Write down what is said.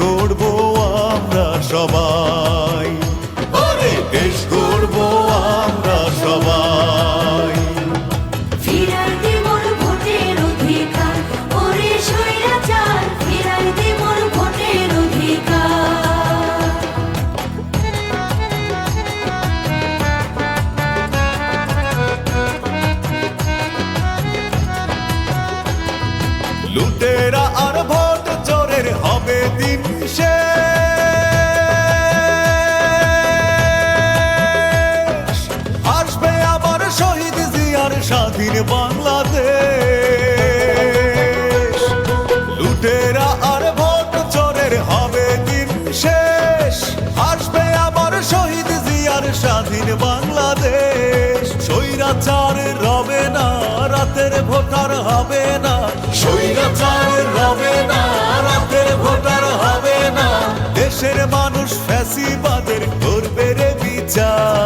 গড়বো আমরা সবাই। লুটেরা আর ভোট চোরের হবে দিন শেষ। আসবে আবার শহীদ জিয়ার স্বাধীন বাংলাদেশ। লুটেরা আর হবে আসবে শহীদ স্বাধীন বাংলাদেশ। স্বৈরাচার রবে না, রাতের ভোটার হবে না। স্বৈরাচার হবে না রাতের ভোটার হবে না। দেশের মানুষ ফ্যাসিবাদের করবে রে বিচার।